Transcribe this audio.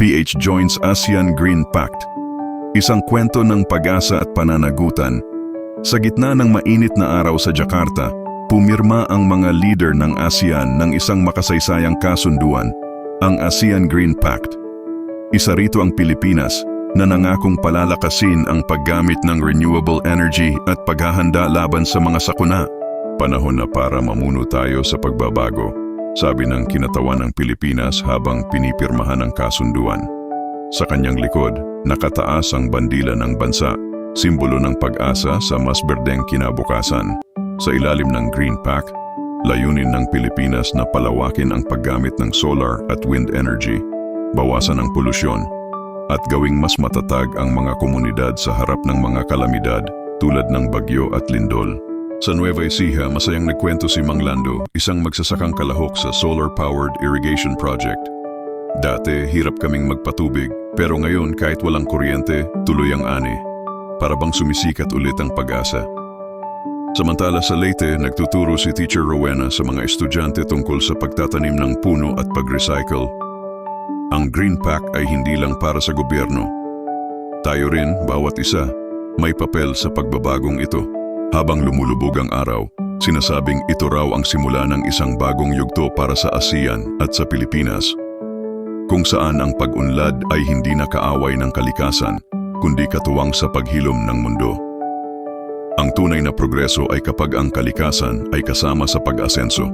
PH joins ASEAN Green Pact. Isang kwento ng pag-asa at pananagutan. Sa gitna ng mainit na araw sa Jakarta, pumirma ang mga leader ng ASEAN ng isang makasaysayang kasunduan, ang ASEAN Green Pact. Isa rito ang Pilipinas na nangakong palalakasin ang paggamit ng renewable energy at paghahanda laban sa mga sakuna. Panahon na para mamuno tayo sa pagbabago, sabi ng kinatawan ng Pilipinas habang pinipirmahan ang kasunduan. Sa kanyang likod, nakataas ang bandila ng bansa, simbolo ng pag-asa sa mas berdeng kinabukasan. Sa ilalim ng Green Pact, layunin ng Pilipinas na palawakin ang paggamit ng solar at wind energy, bawasan ang polusyon, at gawing mas matatag ang mga komunidad sa harap ng mga kalamidad tulad ng bagyo at lindol. Sa Nueva Ecija, masayang nagkwento si Mang Lando, isang magsasakang kalahok sa solar-powered irrigation project. Dati, hirap kaming magpatubig, pero ngayon kahit walang kuryente, tuloy ang ani. Para bang sumisikat ulit ang pag-asa. Samantala sa Leyte, nagtuturo si Teacher Rowena sa mga estudyante tungkol sa pagtatanim ng puno at pag-recycle. Ang Green Pack ay hindi lang para sa gobyerno. Tayo rin, bawat isa, may papel sa pagbabagong ito. Habang lumulubog ang araw, sinasabing ito raw ang simula ng isang bagong yugto para sa ASEAN at sa Pilipinas. Kung saan ang pag-unlad ay hindi nakaaway ng kalikasan, kundi katuwang sa paghilom ng mundo. Ang tunay na progreso ay kapag ang kalikasan ay kasama sa pag-asenso.